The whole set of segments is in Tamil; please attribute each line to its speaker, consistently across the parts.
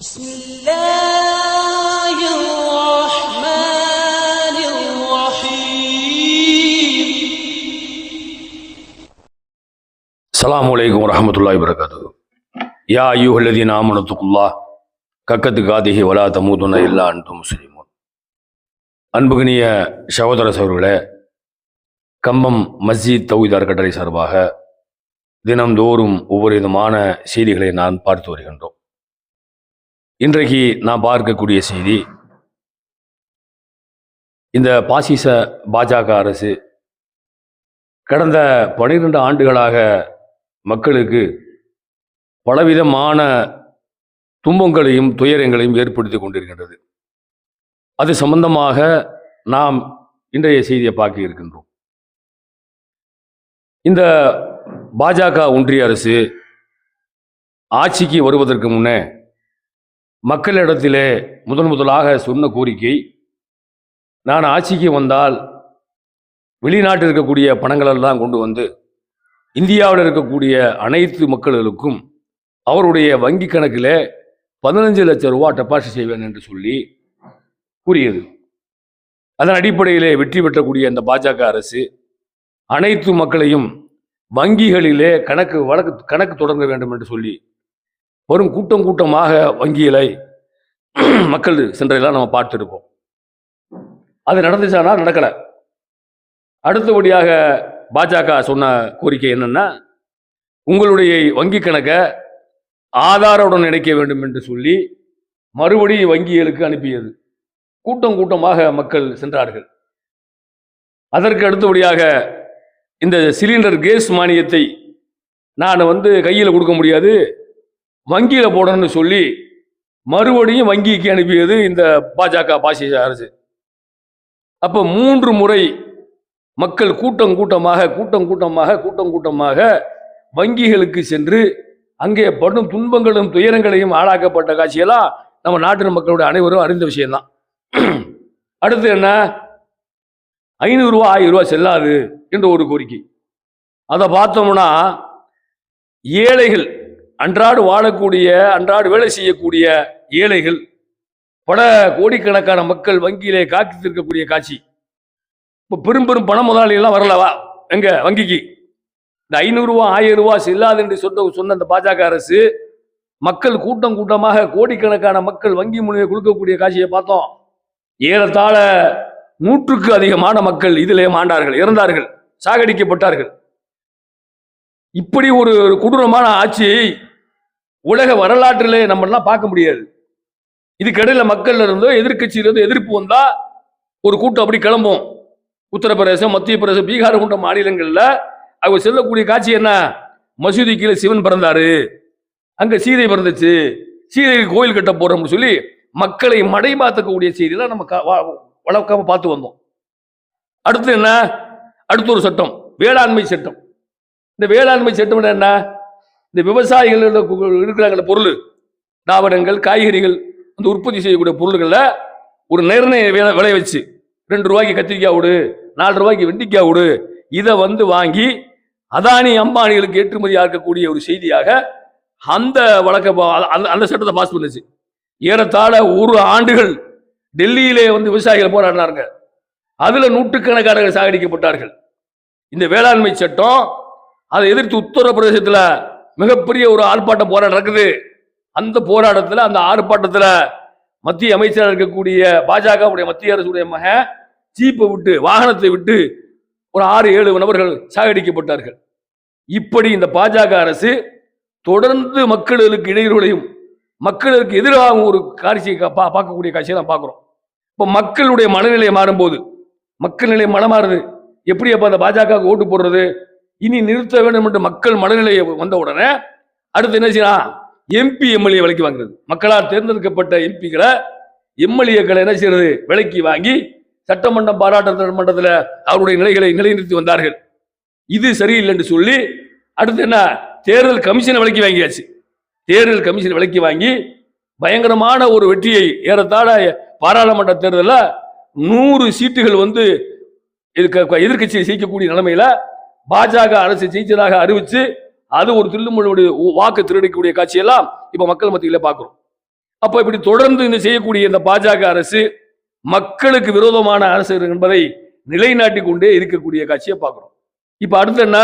Speaker 1: بسم الله الرحمن الرحيم
Speaker 2: அஸ்ஸலாமு அலைக்கும் வரஹ்மத்துல்லாஹி வரகாத்து யா ஐயுஹல்லதீன ஆமனு தக்குல்லாஹ் கக்கத்து காதிஹி வலா தமூதுன இல்லா அன்தும் முஸ்லிமூன் அன்புகினிய சகோதர சகோதரர்களே கம்பம் மஸ்ஜித் தௌஹீத் அறக்கட்டளை சார்பாக தினம்தோறும் ஒவ்வொரு விதமான செய்திகளை நான் பார்த்து வருகின்றோம் இன்றைக்கு நான் பார்க்கக்கூடிய செய்தி இந்த பாசிச பாஜக அரசு கடந்த பனிரெண்டு ஆண்டுகளாக மக்களுக்கு பலவிதமான துன்பங்களையும் துயரங்களையும் ஏற்படுத்தி கொண்டிருக்கின்றது. அது சம்பந்தமாக நாம் இன்றைய செய்தியை பார்க்க இருக்கின்றோம். இந்த பாஜக ஒன்றிய அரசு ஆட்சிக்கு வருவதற்கு முன்னே மக்களிடத்திலே முதன் முதலாக சொன்ன கோரிக்கை நான் ஆட்சிக்கு வந்தால் வெளிநாட்டில் இருக்கக்கூடிய பணங்களெல்லாம் கொண்டு வந்து இந்தியாவில் இருக்கக்கூடிய அனைத்து மக்களுக்கும் அவருடைய வங்கி கணக்கில் பதினஞ்சு லட்சம் ரூபா டெபாசிட் செய்வேன் என்று சொல்லி கூறியது. அதன் அடிப்படையிலே வெற்றி பெற்றக்கூடிய இந்த பாஜக அரசு அனைத்து மக்களையும் வங்கிகளிலே கணக்கு வழக்கு கணக்கு தொடங்க வேண்டும் என்று சொல்லி வரும் கூட்டம் கூட்டமாக வங்கிகளை மக்கள் சென்றதெல்லாம் நம்ம பார்த்துருப்போம். அது நடந்துச்சானா நடக்கலை. அடுத்தபடியாக பாஜக சொன்ன கோரிக்கை என்னென்னா உங்களுடைய வங்கி கணக்கை ஆதாரவுடன் இணைக்க வேண்டும் என்று சொல்லி மறுபடியும் வங்கிகளுக்கு அனுப்பியது. கூட்டம் கூட்டமாக மக்கள் சென்றார்கள். அதற்கு அடுத்தபடியாக இந்த சிலிண்டர் கேஸ் மானியத்தை நான் வந்து கையில் கொடுக்க முடியாது. வங்கியில் போடணும்னு சொல்லி மறுபடியும் வங்கிக்கு அனுப்பியது இந்த பாஜக பாசிச அரசு. அப்போ மூன்று முறை மக்கள் கூட்டம் கூட்டமாக கூட்டம் கூட்டமாக கூட்டம் கூட்டமாக வங்கிகளுக்கு சென்று அங்கே படும் துன்பங்களும் துயரங்களையும் ஆளாக்கப்பட்ட காட்சியெல்லாம் நம்ம நாட்டு மக்களுடைய அனைவரும் அறிந்த விஷயம்தான். அடுத்து என்ன? ஐநூறுரூவா ஆயிரம் ரூபா செல்லாது என்ற ஒரு கோரிக்கை. அதை பார்த்தோம்னா ஏழைகள் அன்றாடு வாழக்கூடிய அன்றாடு வேலை செய்யக்கூடிய ஏழைகள் பல கோடிக்கணக்கான மக்கள் வங்கியிலே காத்து இருக்கக்கூடிய காட்சி. இப்போ பெரும் பெரும் பண முதலாளிகள்லாம் வரலவா? எங்க? வங்கிக்கு. இந்த ஐநூறுரூவா ஆயிரம் ரூபா செல்லாது என்று சொன்ன சொன்ன அந்த பாஜக அரசு மக்கள் கூட்டம் கூட்டமாக கோடிக்கணக்கான மக்கள் வங்கி முனையை கொடுக்கக்கூடிய காட்சியை பார்த்தோம். ஏறத்தாழ நூற்றுக்கு அதிகமான மக்கள் இதிலே மாண்டார்கள் இறந்தார்கள் சாகடிக்கப்பட்டார்கள். இப்படி ஒரு ஒரு கொடூரமான ஆட்சியை உலக வரலாற்றிலே நம்மளாம் பார்க்க முடியாது. இதுக்கடையில் மக்கள்ல இருந்தோ எதிர்க்கட்சியிலேருந்து எதிர்ப்பு வந்தா ஒரு கூட்டம் அப்படி கிளம்பும். உத்தரப்பிரதேசம் மத்திய பிரதேசம் பீகார் போன்ற மாநிலங்களில் அவங்க செல்லக்கூடிய காட்சி என்ன? மசூதி கீழே சிவன் பிறந்தாரு. அங்க சீதை பிறந்துச்சு. சீதைக்கு கோயில் கட்ட போறோம்னு சொல்லி மக்களை மடைமாத்தக்கூடிய செய்தியெல்லாம் நம்ம வளர்க்காம பார்த்து வந்தோம். அடுத்து என்ன? அடுத்து ஒரு சட்டம். வேளாண்மை சட்டம். இந்த வேளாண்மை சட்டம் என்ன? இந்த விவசாயிகள் இருக்கிறாங்கள பொருள் தாவரங்கள் காய்கறிகள் அந்த உற்பத்தி செய்யக்கூடிய பொருள்களில் ஒரு நிர்ணய விலை வச்சு ரெண்டு ரூபாய்க்கு கத்திரிக்காய் விடு நாலு ரூபாய்க்கு வெண்டிக்காய் விடு இதை வந்து வாங்கி அதானி அம்பானிகளுக்கு ஏற்றுமதியாக இருக்கக்கூடிய ஒரு செய்தியாக அந்த வழக்க அந்த அந்த சட்டத்தை பாஸ் பண்ணுச்சு. ஏறத்தாழ ஒரு ஆண்டுகள் டெல்லியிலே வந்து விவசாயிகள் போராடினாருங்க. அதில் நூற்றுக்கணக்கானவர்கள் சாகடிக்கப்பட்டார்கள். இந்த வேளாண்மை சட்டம் அதை எதிர்த்து உத்தரப்பிரதேசத்தில் மிகப்பெரிய ஒரு ஆர்ப்பாட்டம் போராட்டம் நடக்குது. அந்த போராட்டத்தில் அந்த ஆர்ப்பாட்டத்தில் மத்திய அமைச்சராக இருக்கக்கூடிய பாஜகவுடைய மத்திய அரசுடைய மகன் ஜீப்பை விட்டு வாகனத்தை விட்டு ஒரு ஆறு ஏழு நபர்கள் சாகடிக்கப்பட்டார்கள். இப்படி இந்த பாஜக அரசு தொடர்ந்து மக்களுக்கு இடையூறுகளையும் மக்களுக்கு எதிராக ஒரு காட்சியை பா- பார்க்கக்கூடிய காட்சியை தான் பார்க்குறோம். இப்போ மக்களுடைய மனநிலை மாறும்போது மக்கள் நிலை மனமாறுது. எப்படி அப்போ அந்த பாஜக ஓட்டு போடுறது? இனி நிறுத்த வேண்டும் என்று மக்கள் மனநிலை வந்த உடனே அடுத்து என்ன செய்யலாம் எம்பி எம்எல்ஏ விலைக்கு வாங்குறது. மக்களால் தேர்ந்தெடுக்கப்பட்ட எம்பிக்களை எம்எல்ஏக்களை என்ன செய்யறது? விலைக்கு வாங்கி சட்டமன்றம் பாராட்ட மன்றத்தில் அவருடைய நிலைகளை நிலைநிறுத்தி வந்தார்கள். இது சரியில்லை என்று சொல்லி அடுத்து என்ன? தேர்தல் கமிஷனை விலைக்கு வாங்கியாச்சு. தேர்தல் கமிஷன் விலைக்கு வாங்கி பயங்கரமான ஒரு வெற்றியை ஏறத்தாழ பாராளுமன்ற தேர்தலில் நூறு சீட்டுகள் வந்து எதிர்கட்சியை எதிர்க்கட்சியை ஜெயிக்கக்கூடிய நிலைமையில பாஜக அரசு ஜெயிச்சதாக அறிவிச்சு அது ஒரு தில்லுமுழுடைய வாக்கு திருடிக்கக்கூடிய காட்சியெல்லாம் இப்ப மக்கள் மத்தியில பாக்குறோம் அப்ப இப்படி தொடர்ந்து இந்த செய்யக்கூடிய இந்த பாஜக அரசு மக்களுக்கு விரோதமான அரசு என்பதை நிலைநாட்டி கொண்டே இருக்கக்கூடிய காட்சியை பார்க்குறோம். இப்ப அடுத்து என்ன?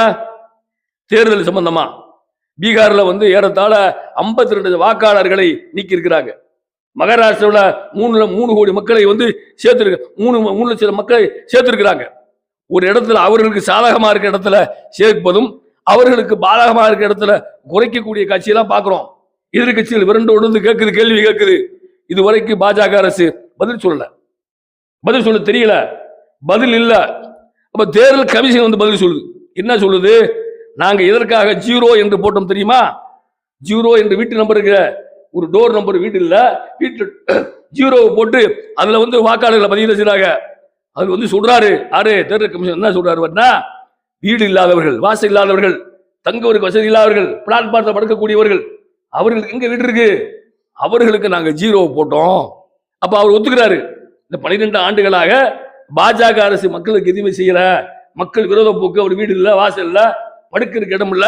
Speaker 2: தேர்தல் சம்பந்தமா? பீகார்ல வந்து ஏறத்தாழ 52 ரெண்டு வாக்காளர்களை நீக்கி இருக்கிறாங்க மகாராஷ்டிராவில் மூணு மூணு கோடி மக்களை வந்து சேர்த்துருக்கு மூணு மூணு லட்சம் மக்களை சேர்த்திருக்கிறாங்க. ஒரு இடத்துல அவர்களுக்கு சாதகமாக இருக்க இடத்துல சேர்ப்பதும் அவர்களுக்கு பாதகமாக இருக்க இடத்துல குறைக்கக்கூடிய காட்சியெல்லாம் பார்க்குறோம். எதிர்கட்சிகள் விரண்டு உணர்ந்து கேட்குது கேள்வி கேட்குது இதுவரைக்கும் பாஜக அரசு பதில் சொல்லல. பதில் சொல்ல தெரியல. பதில் இல்லை. அப்போ தேர்தல் கமிஷன் வந்து பதில் சொல்லுது. என்ன சொல்லுது? நாங்கள் எதற்காக ஜீரோ என்று போட்டோம் தெரியுமா? ஜீரோ என்று வீட்டு நம்பர் இருக்கிற ஒரு டோர் நம்பர் வீட்டு இல்லை. வீட்டு ஜீரோவை போட்டு அதில் வந்து வாக்காளர்களை பதிவு செய்கிறாங்க அவர் வந்து சொல்றாரு ஆறு தேர்தல் கமிஷன் என்ன சொல்றாரு அப்படின்னா, வீடு இல்லாதவர்கள் வாசல் இல்லாதவர்கள் தங்குவதற்கு வசதி இல்லாதவர்கள் பிளாட்பாரத்தில் படுக்கக்கூடியவர்கள் அவர்களுக்கு எங்க வீடு இருக்கு? அவர்களுக்கு நாங்கள் ஜீரோ போட்டோம். அப்ப அவர் ஒத்துக்கிறாரு. இந்த பன்னிரெண்டு ஆண்டுகளாக பாஜக அரசு மக்களுக்கு எதுவுமே செய்யல. மக்கள் விரோத போக்கு அவர் வீடு இல்லை வாசல் இல்லை படுக்கிறதுக்கு இடம் இல்ல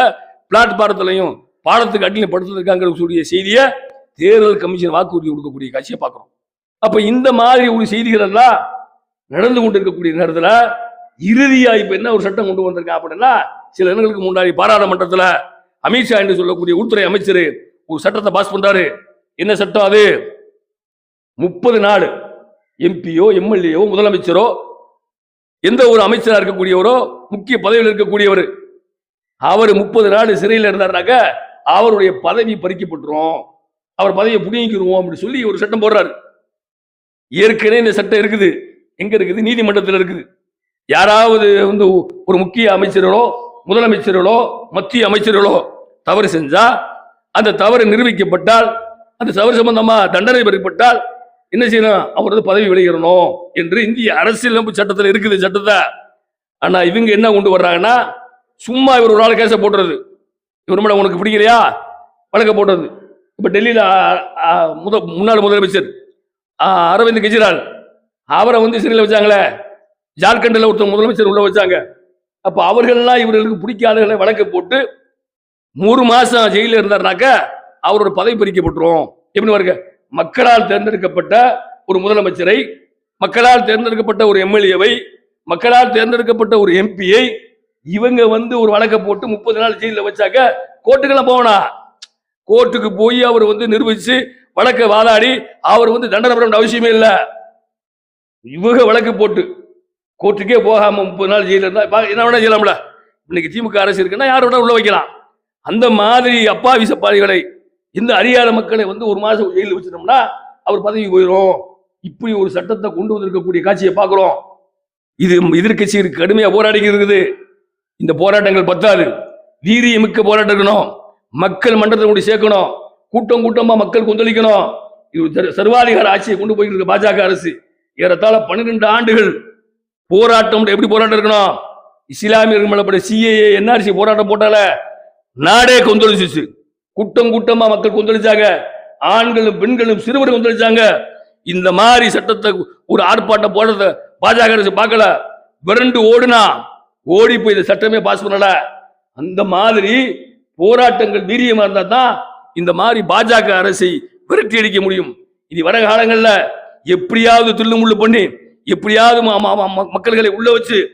Speaker 2: பிளாட்பாரத்திலையும் பாலத்துக்கு அடியில் படுத்துருக்காங்க கூடிய செய்தியை தேர்தல் கமிஷன் வாக்குறுதி கொடுக்கக்கூடிய காட்சியை பார்க்குறோம். அப்ப இந்த மாதிரி ஒரு செய்திகள் எல்லாம் நடந்து கொண்டிருக்கக்கூடிய நேரத்தில் இறுதியா இப்ப என்ன ஒரு சட்டம் கொண்டு வந்திருக்கா அப்படின்னா சில இடங்களுக்கு முன்னாடி பாராளுமன்றத்தில் அமித்ஷா என்று சொல்லக்கூடிய உள்துறை அமைச்சர் ஒரு சட்டத்தை பாஸ் பண்றாரு. என்ன சட்டம் அது? முப்பது நாள் எம்பியோ எம்எல்ஏவோ முதலமைச்சரோ எந்த ஒரு அமைச்சராக இருக்கக்கூடியவரோ முக்கிய பதவியில் இருக்கக்கூடியவர் அவர் முப்பது நாள் சிறையில் இருந்தாருனாக்க அவருடைய பதவி பறிக்கப்பட்டுரும். அவர் பதவியை புடிங்கிக்கிடுவோம் அப்படின்னு சொல்லி ஒரு சட்டம் போடுறாரு. ஏற்கனவே இந்த சட்டம் இருக்குது. எங்க இருக்குது? நீதிமன்றத்தில் இருக்குது. யாராவது வந்து ஒரு முக்கிய அமைச்சர்களோ முதலமைச்சர்களோ மத்திய அமைச்சர்களோ தவறு செஞ்சா அந்த தவறு நிரூபிக்கப்பட்டால் அந்த தவறு சம்பந்தமா தண்டனை பெறப்பட்டால் என்ன செய்யணும்? அவர் வந்து பதவி விலகிடணும் என்று இந்திய அரசியலமைப்பு சட்டத்தில் இருக்குது சட்டத்தை. ஆனா இவங்க என்ன கொண்டு வர்றாங்கன்னா சும்மா இவர் ஒரு ஆள் கேஸை போடுறது. இவர் மேடம் உனக்கு பிடிக்கலையா? வழக்க போடுறது. இப்ப டெல்லியில முதல் முத முன்னாள் முதலமைச்சர் அரவிந்த் கெஜ்ரிவால் அவரை வந்து சிறையில் வச்சாங்களே? ஜார்க்கண்டில் ஒருத்தர் முதலமைச்சர் உள்ள வச்சாங்க. அப்போ அவர்கள்லாம் இவர்களுக்கு பிடிக்காதவர்களை வழக்கு போட்டு மூணு மாதம் ஜெயிலில் இருந்தாருனாக்க அவரோட பதவி பறிக்கப்பட்டுரும். எப்படி வருங்க மக்களால் தேர்ந்தெடுக்கப்பட்ட ஒரு முதலமைச்சரை மக்களால் தேர்ந்தெடுக்கப்பட்ட ஒரு எம்எல்ஏவை மக்களால் தேர்ந்தெடுக்கப்பட்ட ஒரு எம்பியை இவங்க வந்து ஒரு வழக்க போட்டு முப்பது நாள் ஜெயிலில் வச்சாக்க கோர்ட்டுக்கெல்லாம் போவனா கோர்ட்டுக்கு போய் அவர் வந்து நிரூபிச்சு வழக்கை வாதாடி அவர் வந்து தண்டனை பெற வேண்டிய அவசியமே இல்லை. இவங்க வழக்கு போட்டு கோர்ட்டுக்கே போகாம முப்பது நாள் ஜெயில இருந்தா என்ன வேணா செய்யலாம்ல. இன்னைக்கு திமுக அரசு இருக்குன்னா யார் வேணா உள்ள வைக்கலாம். அந்த மாதிரி அப்பாவி சப்பாதிகளை இந்த அறியாத மக்களை வந்து ஒரு மாதம் ஜெயிலில் வச்சிட்டோம்னா அவர் பதவி போயிடும் இப்படி ஒரு சட்டத்தை கொண்டு வந்திருக்கக்கூடிய காட்சியை பார்க்குறோம். இது எதிர்க்கட்சி கடுமையாக போராடி இருக்குது. இந்த போராட்டங்கள் பத்தாது. வீரியமிக்க போராட்டம் இருக்கணும். மக்கள் மன்றத்தை கொண்டு சேர்க்கணும். கூட்டம் கூட்டமாக மக்கள் கொந்தளிக்கணும். இது சர்வாதிகார ஆட்சியை கொண்டு போயிட்டு இருக்கு பாஜக அரசு. ஏறத்தாழ பன்னிரெண்டு ஆண்டுகள் போராட்டம் எப்படி போராட்டம் இருக்கணும்? இஸ்லாமியர்கள் மேலப்பட சிஏஏ என்ஆர்சி போராட்டம் போட்டால நாடே கொந்தளிச்சிச்சு. கூட்டம் கூட்டமா மக்கள் கொந்தளிச்சாங்க. ஆண்களும் பெண்களும் சிறுவரும் கொந்தளிச்சாங்க. இந்த மாதிரி சட்டத்தை ஒரு ஆர்ப்பாட்டம் போடுறத பாஜக அரசு பார்க்கல. விரண்டு ஓடுனா ஓடி போய் இந்த சட்டமே பாஸ் பண்ணல. அந்த மாதிரி போராட்டங்கள் வீரியமா இருந்தா தான் இந்த மாதிரி பாஜக அரசை விரட்டி அடிக்க முடியும். இனி வர காலங்களில் எப்படியாவது துள்ளுமுள்ளு பண்ணி எப்படியாவது ம- ம- மக்கள்களை உள்ள வச்சு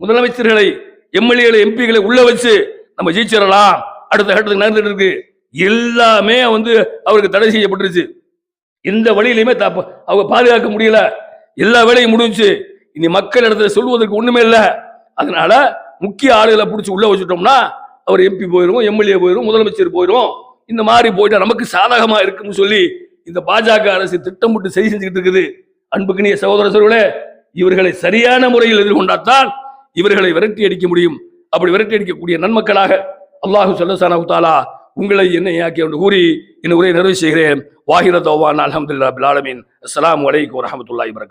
Speaker 2: முதலமைச்சர்களை எம்எல்ஏகளை எம்பிகளை உள்ள வச்சு நம்ம ஜெயிச்சிடலாம். அடுத்த கட்டத்துக்கு நடந்துட்டு இருக்கு. எல்லாமே வந்து அவருக்கு தடை செய்யப்பட்டுருச்சு. எந்த வழியிலையுமே தப்ப அவங்க பாதுகாக்க முடியல. எல்லா வேலையும் முடிஞ்சுச்சு. இனி மக்கள் இடத்துல சொல்வதற்கு ஒண்ணுமே இல்லை. அதனால முக்கிய ஆளுகளை பிடிச்சி உள்ள வச்சுட்டோம்னா அவர் எம்பி போயிடும் எம்எல்ஏ போயிடும் முதலமைச்சர் போயிடும் இந்த மாதிரி போயிட்டா நமக்கு சாதகமா இருக்குன்னு சொல்லி இந்த பாஜக அரசு திட்டமிட்டு சரி செஞ்சுக்கிட்டு இருக்குது. அன்புக்குனிய சகோதர சகோதரர்களே இவர்களை சரியான முறையில் எதிர்கொண்டாத்தான் இவர்களை விரட்டி அடிக்க முடியும். அப்படி விரட்டி அடிக்கக்கூடிய நன்மக்களாக அல்லாஹு சொல்லசானு தாலா உங்களை என்னை ஆக்கி என்று கூறி என் உரையை நிறைவு செய்கிறேன். வாஹிர தோவான் அலமதுல்லா பிலாலமின் அஸ்லாம் வலைக்கு வரஹமத்துல்லாஹி வரகாத்